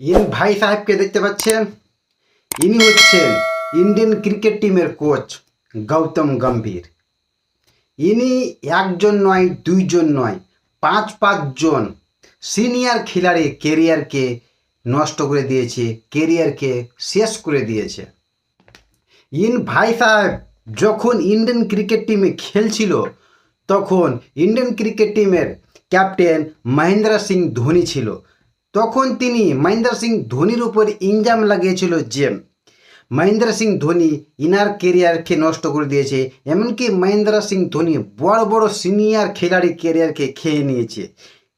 In ভাই সাহেবকে দেখতে পাচ্ছেন? ইনি হচ্ছেন ইন্ডিয়ান ক্রিকেট টিমের কোচ গৌতম গম্ভীর। ইনি একজন নয়, দুইজন নয়, পাঁচ, পাঁচজন সিনিয়র খেলাড়ির কেরিয়ারকে নষ্ট করে দিয়েছে কেরিয়ারকে শেষ করে দিয়েছে। ইন ভাই সাহেব যখন ইন্ডিয়ান ক্রিকেট টিমে খেলছিল, তখন ইন্ডিয়ান ক্রিকেট টিমের ক্যাপ্টেন মহেন্দ্র সিং ধোনি ছিল। তখন তিনি মহেন্দ্র সিং ধোনির উপর ইনজাম লাগিয়েছিল যে মহেন্দ্র সিং ধোনি ইনার কেরিয়ারকে নষ্ট করে দিয়েছে, এমনকি মহেন্দ্র সিং ধোনি বড় বড় সিনিয়র খেলাড়ি কেরিয়ারকে খেয়ে নিয়েছে।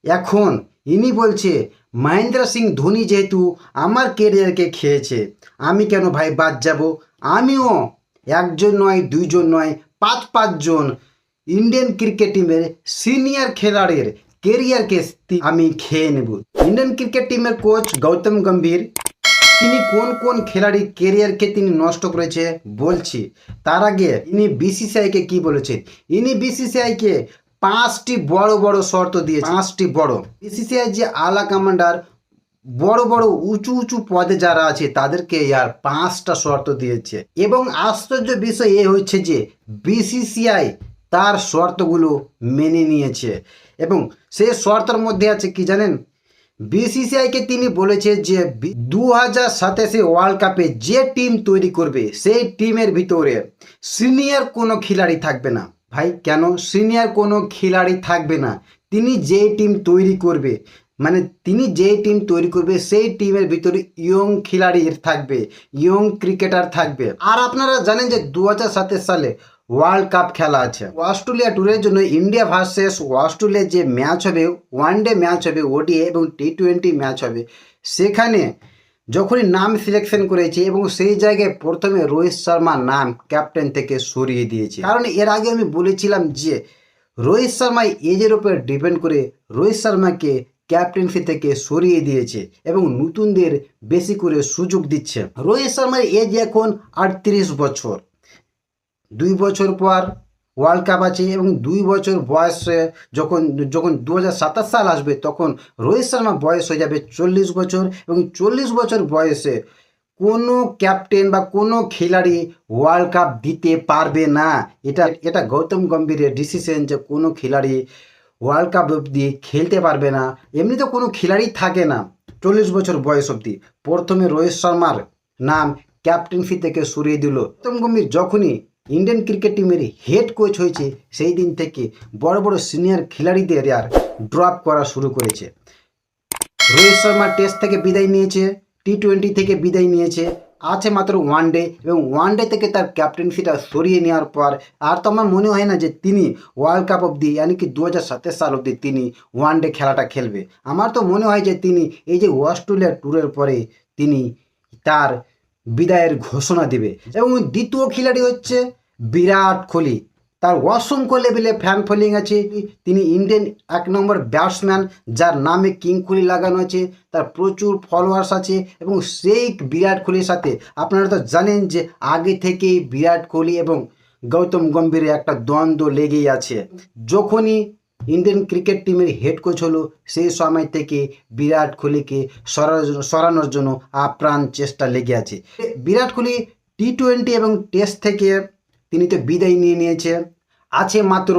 এখন ইনি বলছে, মহেন্দ্র সিং ধোনি যেহেতু আমার কেরিয়ারকে খেয়েছে, আমি কেন ভাই বাদ যাব? আমিও একজন নয়, দুইজন নয়, পাঁচ পাঁচজন ইন্ডিয়ান ক্রিকেট টিমের সিনিয়র খেলাড়ির কেরিয়ারকে আমি খেয়ে নেব। ইন্ডিয়ান ক্রিকেট টিমের কোচ গৌতম গম্ভীর, তিনি কোন কোন খেলাড়ি কেরিয়ারকে তিনি নষ্ট করেছে বলছি। তার আগে ইনি বিসিসিআইকে কি বলেছেন ইনি বিসিসিআইকে পাঁচটি বড় বড় শর্ত দিয়ে পাঁচটি বড়। বিসিসিআই যে আলা কমান্ডার, বড় বড় উঁচু উঁচু পদে যারা আছে, তাদেরকে আর পাঁচটা শর্ত দিয়েছে। এবং আশ্চর্য বিষয় এ হচ্ছে যে বিসিসিআই তার শর্তগুলো মেনে নিয়েছে। এবং সেই শর্তের মধ্যে আছে কি জানেন? বিসিসিআইকে তিনি বলেছে যে দু হাজার সাতাশে ওয়ার্ল্ড কাপে যে টিম তৈরি করবে, সেই টিমের ভিতরে সিনিয়র কোনো খেলাড়ি থাকবে না। ভাই, কেন? সিনিয়র কোনো খেলাড়ি থাকবে না। তিনি যে টিম তৈরি করবে মানে তিনি যে টিম তৈরি করবে, সেই টিমের ভিতরে ইয়ং খেলাড়ি থাকবে ইয়ং ক্রিকেটার থাকবে। আর আপনারা জানেন যে দু হাজার সাতাশ সালে ওয়ার্ল্ড কাপ খেলা আছে। অস্ট্রেলিয়া ট্যুরের জন্য ইন্ডিয়া ভার্সেস অস্ট্রেলিয়া যে ম্যাচ হবে ওয়ান ডে ম্যাচ হবে ওডিএ এবং টি টোয়েন্টি ম্যাচ হবে। সেখানে যখনই নাম সিলেকশন করেছে এবং সেই জায়গায় প্রথমে রোহিত শর্মার নাম ক্যাপ্টেন থেকে সরিয়ে দিয়েছে। কারণ এর আগে আমি বলেছিলাম যে, রোহিত শর্মা এজের উপর ডিপেন্ড করে রোহিত শর্মাকে ক্যাপ্টেন্সি থেকে সরিয়ে দিয়েছে এবং নতুনদের বেশি করে সুযোগ দিচ্ছে। রোহিত শর্মার এজ এখন আটত্রিশ বছর। দুই বছর পর ওয়ার্ল্ড কাপ আছে এবং দুই বছর বয়সে যখন যখন দু হাজার সাতাশ সাল আসবে, তখন রোহিত শর্মা বয়স হয়ে যাবে চল্লিশ বছর এবং চল্লিশ বছর বয়সে কোনো ক্যাপ্টেন বা কোনো খেলাড়ি ওয়ার্ল্ড কাপ দিতে পারবে না। এটা এটা গৌতম গম্ভীরের ডিসিশন যে কোনো খেলাড়ি ওয়ার্ল্ড কাপ অবধি খেলতে পারবে না। এমনিতে কোনো খেলাড়ি থাকে না চল্লিশ বছর বয়স অবধি। প্রথমে রোহিত শর্মার নাম ক্যাপ্টেন্সি থেকে সরিয়ে দিল। গৌতম গম্ভীর যখনই ইন্ডিয়ান ক্রিকেট টিমের হেড কোচ হয়েছে সেই দিন থেকে বড় বড় সিনিয়র খেলাড়িদের আর ড্রপ করা শুরু করেছে। রোহিত শর্মা টেস্ট থেকে বিদায় নিয়েছে টি টোয়েন্টি থেকে বিদায় নিয়েছে, আছে মাত্র ওয়ান ডে এবং ওয়ান ডে থেকে তার ক্যাপ্টেন্সিটা সরিয়ে নেওয়ার পর আর তো আমার মনে হয় না যে তিনি ওয়ার্ল্ড কাপ অবধি ইয়ানি কি দু হাজার সাতাশ সাল অবধি তিনি ওয়ান ডে খেলাটা খেলবে। আমার তো মনে হয় যে তিনি এই যে অস্ট্রেলিয়া ট্যুরের পরে তিনি তার বিদায়ের ঘোষণা দেবে। এবং দ্বিতীয় খেলাড়ি হচ্ছে বিরাট কোহলি। তার অসংখ্য লেভেলে ফ্যান ফলোয়িং আছে। তিনি ইন্ডিয়ান এক নম্বর ব্যাটসম্যান যার নামে কিং কোহলি লাগানো আছে। তার প্রচুর ফলোয়ার্স আছে। এবং সেই বিরাট কোহলির সাথে আপনারা তো জানেন যে আগে থেকেই বিরাট কোহলি এবং গৌতম গম্ভীরের একটা দ্বন্দ্ব লেগেই আছে। যখনই ইন্ডিয়ান ক্রিকেট টিমের হেড কোচ হলো সেই সময় থেকে বিরাট কোহলিকে সরানোর জন্য আপ্রাণ চেষ্টা লেগে আছে। বিরাট কোহলি টি টোয়েন্টি এবং টেস্ট থেকে তিনি তো বিদায় নিয়ে নিয়েছে। আছে মাত্র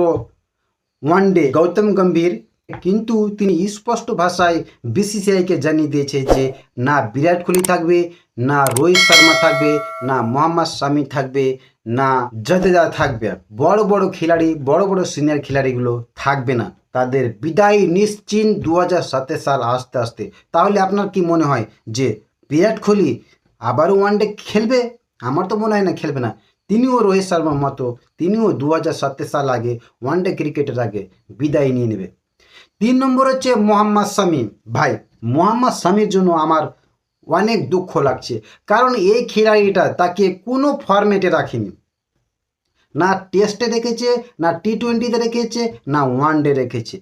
ওয়ান ডে গৌতম গম্ভীর, কিন্তু তিনি স্পষ্ট ভাষায় বিসিসিআইকে জানিয়ে দিয়েছে যে, না বিরাট কোহলি থাকবে, না রোহিত শর্মা থাকবে, না মোহাম্মদ শামি থাকবে না জাদেজা থাকবে বড় বড় খেলাড়ি, বড় বড় সিনিয়র খেলাড়িগুলো থাকবে না। তাদের বিদায় নিশ্চিন্ত দু সাল আসতে আসতে। তাহলে আপনার কি মনে হয় যে বিরাট কোহলি আবারও ওয়ানডে খেলবে? আমার তো মনে হয় না খেলবে না। তিনিও রোহিত শর্মার মতো, তিনিও দু হাজার সাল আগে ওয়ানডে ক্রিকেটের আগে বিদায় নিয়ে নেবে। তিন নম্বর হচ্ছে মোহাম্মদ শামি ভাই, মোহাম্মদ শামির জন্য আমার অনেক দুঃখ লাগছে। কারণ এই খেলাড়িটা তাকে কোনো ফর্মেটে রাখেনি। না টেস্টে রেখেছে না টি টোয়েন্টিতে রেখেছে না ওয়ান ডে রেখেছে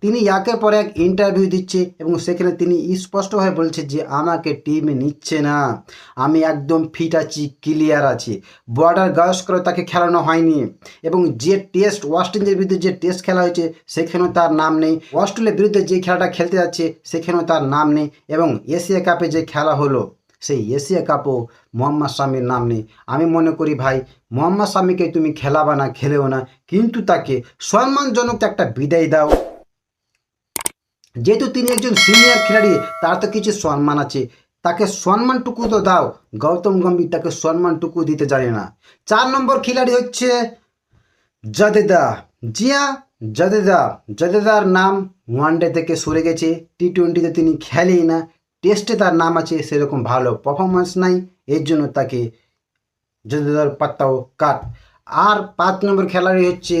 তিনি একের পর এক ইন্টারভিউ দিচ্ছে এবং সেখানে তিনি স্পষ্টভাবে বলছে যে, আমাকে টিমে নিচ্ছে না। আমি একদম ফিট আছি ক্লিয়ার আছি। বর্ডার গায়স্কর তাকে খেলানো হয়নি। এবং যে টেস্ট ওয়েস্ট ইন্ডিজের বিরুদ্ধে যে টেস্ট খেলা হয়েছে, সেখানেও তার নাম নেই। অস্ট্রেলিয়ার বিরুদ্ধে যে খেলাটা খেলতে যাচ্ছে, সেখানেও তার নাম নেই। এবং এশিয়া কাপে যে খেলা হলো সেই এশিয়া কাপও মোহাম্মদ শামির নাম নেই। আমি মনে করি ভাই, মোহাম্মদ শামিকে তুমি খেলাবা না, খেলেও না, কিন্তু তাকে সম্মানজনক একটা বিদায় দাও। যেহেতু তিনি একজন সিনিয়র খেলাড়ি, তার তো কিছু সম্মান আছে। তাকে সম্মানটুকু তো দাও। গৌতম গম্ভীর তাকে সম্মানটুকু দিতে জানে না। চার নম্বর খেলাড়ি হচ্ছে জাদেদা। জিয়া জাদেদা। জাদেদার নাম ওয়ানডে থেকে সরে গেছে। টি টোয়েন্টিতে তিনি খেলেই না। টেস্টে তার নাম আছে সেরকম ভালো পারফরমেন্স নাই, এর জন্য তাকে জাদেদার পাত্তাও কাট। আর পাঁচ নম্বর খেলাড়ি হচ্ছে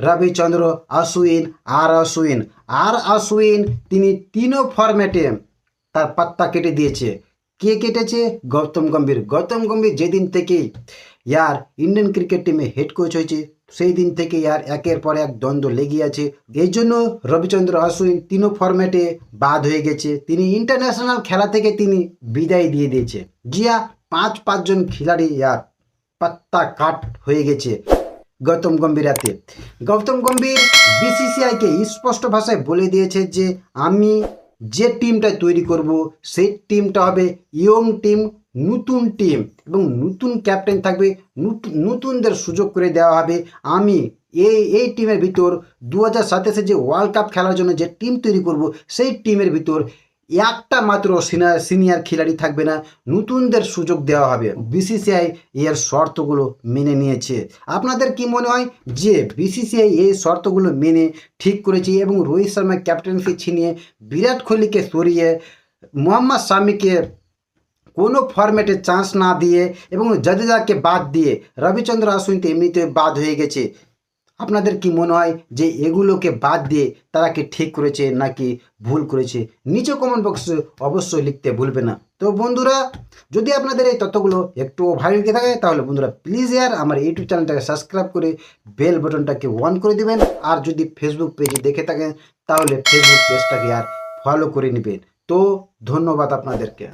রবিচন্দ্র আশুইন, আর আশুইন। আর আশুইন, তিনি তিনও ফরম্যাটে তার পাত্তা কেটে দিয়েছে। কে কেটেছে? গৌতম গম্ভীর। গৌতম গম্ভীর যেদিন থেকে ইয়ার ইন্ডিয়ান ক্রিকেট টিমে হেড কোচ হয়েছে সেই দিন থেকে আর একের পর এক দ্বন্দ্ব লেগে আছে। এই জন্য রবিচন্দ্র অশ্বিন তিনও ফরম্যাটে বাদ হয়ে গেছে। তিনি ইন্টারন্যাশনাল খেলা থেকে তিনি বিদায় দিয়ে দিয়েছে। জিয়া পাঁচ পাঁচজন খেলাড়ি ইয়ার পাত্তা কাট হয়ে গেছে গৌতম গম্ভীর হাতে গৌতম গম্ভীর বিসিসিআইকে স্পষ্ট ভাষায় বলে দিয়েছে যে, আমি যে টিমটা তৈরি করব, সেই টিমটা হবে ইয়ং টিম নতুন টিম এবং নতুন ক্যাপ্টেন থাকবে নতুন নতুনদের সুযোগ করে দেওয়া হবে। আমি এই এই টিমের ভিতর দু হাজার সাতাশে যে ওয়ার্ল্ড কাপ খেলার জন্য যে টিম তৈরি করব, সেই টিমের ভিতর একটা মাত্র সিনিয়র সিনিয়র খেলাড়ি থাকবে না। নতুনদের সুযোগ দেওয়া হবে। বিসিসিআই এর শর্তগুলো মেনে নিয়েছে। আপনাদের কি মনে হয় যে বিসিসিআই এই শর্তগুলো মেনে ঠিক করেছে এবং রোহিত শর্মা ক্যাপ্টেন্সি ছিনিয়ে বিরাট কোহলিকে সরিয়ে মোহাম্মদ শামিকে কোনো ফরম্যাটে চান্স না দিয়ে এবং জাদেজাকে বাদ দিয়ে রবিচন্দ্র অশ্বিন তো এমনিতে বাদ হয়ে গেছে। আপনাদের কি মনে হয় যে এগুলোকে বাদ দিয়ে তারা কি ঠিক করেছে নাকি ভুল করেছে? নিচে কমেন্ট বক্সে অবশ্যই লিখতে ভুলবে না। তো বন্ধুরা, যদি আপনাদের এই তথ্যগুলো একটু ভালো লেগে থাকে, তাহলে বন্ধুরা প্লিজ ইয়ার আমার ইউটিউব চ্যানেলটাকে সাবস্ক্রাইব করে বেল বাটনটাকে অন করে দিবেন। আর যদি ফেসবুক পেজে দেখে থাকেন, তাহলে ফেসবুক পেজটাকে আর ফলো করে নেবেন। তো ধন্যবাদ আপনাদেরকে।